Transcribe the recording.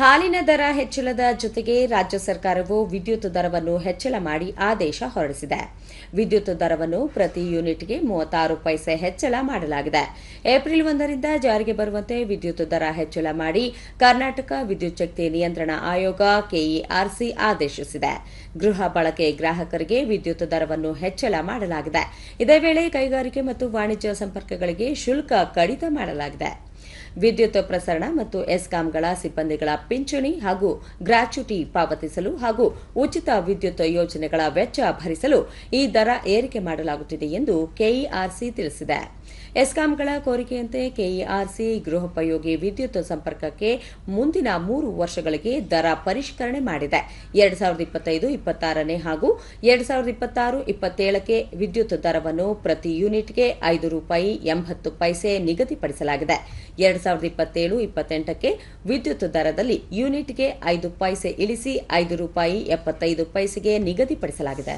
ಹಾಲಿನ ದರ ಹೆಚ್ಚಳದ ಜೊತೆಗೆ ರಾಜ್ಯ ಸರ್ಕಾರವು ವಿದ್ಯುತ್ ದರವನ್ನು ಹೆಚ್ಚಳ ಮಾಡಿ ಆದೇಶ ಹೊರಡಿಸಿದೆ. ವಿದ್ಯುತ್ ದರವನ್ನು ಪ್ರತಿ ಯೂನಿಟ್ಗೆ ಮೂವತ್ತಾರು ಪೈಸೆ ಹೆಚ್ಚಳ ಮಾಡಲಾಗಿದೆ. ಏಪ್ರಿಲ್ ಒಂದರಿಂದ ಜಾರಿಗೆ ಬರುವಂತೆ ವಿದ್ಯುತ್ ದರ ಹೆಚ್ಚಳ ಮಾಡಿ ಕರ್ನಾಟಕ ವಿದ್ಯುತ್ ಶಕ್ತಿ ನಿಯಂತ್ರಣ ಆಯೋಗ ಕೆಇಆರ್ಸಿ ಆದೇಶಿಸಿದೆ. ಗೃಹ ಬಳಕೆ ಗ್ರಾಹಕರಿಗೆ ವಿದ್ಯುತ್ ದರವನ್ನು ಹೆಚ್ಚಳ ಮಾಡಲಾಗಿದೆ. ಇದೇ ವೇಳೆ ಕೈಗಾರಿಕೆ ಮತ್ತು ವಾಣಿಜ್ಯ ಸಂಪರ್ಕಗಳಿಗೆ ಶುಲ್ಕ ಕಡಿತ ಮಾಡಲಾಗಿದೆ. ವಿದ್ಯುತ್ ಪ್ರಸರಣ ಮತ್ತು ಎಸ್ಕಾಂಗಳ ಸಿಬ್ಬಂದಿಗಳ ಪಿಂಚಣಿ ಹಾಗೂ ಗ್ರಾಚ್ಯುಟಿ ಪಾವತಿಸಲು ಹಾಗೂ ಉಚಿತ ವಿದ್ಯುತ್ ಯೋಜನೆಗಳ ವೆಚ್ಚ ಭರಿಸಲು ಈ ದರ ಏರಿಕೆ ಮಾಡಲಾಗುತ್ತಿದೆ ಎಂದು ಕೆಇಆರ್ಸಿ ತಿಳಿಸಿದೆ. ಎಸ್ಕಾಂಗಳ ಕೋರಿಕೆಯಂತೆ ಕೆಇಆರ್ಸಿ ಗೃಹೋಪಯೋಗಿ ವಿದ್ಯುತ್ ಸಂಪರ್ಕಕ್ಕೆ ಮುಂದಿನ ಮೂರು ವರ್ಷಗಳಿಗೆ ದರ ಪರಿಷ್ಕರಣೆ ಮಾಡಿದೆ. ಎರಡ್ ಸಾವಿರದ ಇಪ್ಪತ್ತೈದು, ಇಪ್ಪತ್ತಾರನೇ ಹಾಗೂ ಎರಡ್ ಸಾವಿರದ ಇಪ್ಪತ್ತಾರು, ಇಪ್ಪತ್ತೇಳಕ್ಕೆ ವಿದ್ಯುತ್ ದರವನ್ನು ಪ್ರತಿ ಯೂನಿಟ್ಗೆ ಐದು ರೂಪಾಯಿ ಎಂಬತ್ತು ಪೈಸೆ ನಿಗದಿಪಡಿಸಲಾಗಿದೆ. ಎರಡ್ ಸಾವಿರದ ಇಪ್ಪತ್ತೇಳು, ಇಪ್ಪತ್ತೆಂಟಕ್ಕೆ ವಿದ್ಯುತ್ ದರದಲ್ಲಿ ಯೂನಿಟ್ಗೆ ಐದು ಪೈಸೆ ಇಳಿಸಿ ಐದು ರೂಪಾಯಿ ಎಪ್ಪತ್ತೈದು ಪೈಸೆಗೆ ನಿಗದಿಪಡಿಸಲಾಗಿದೆ.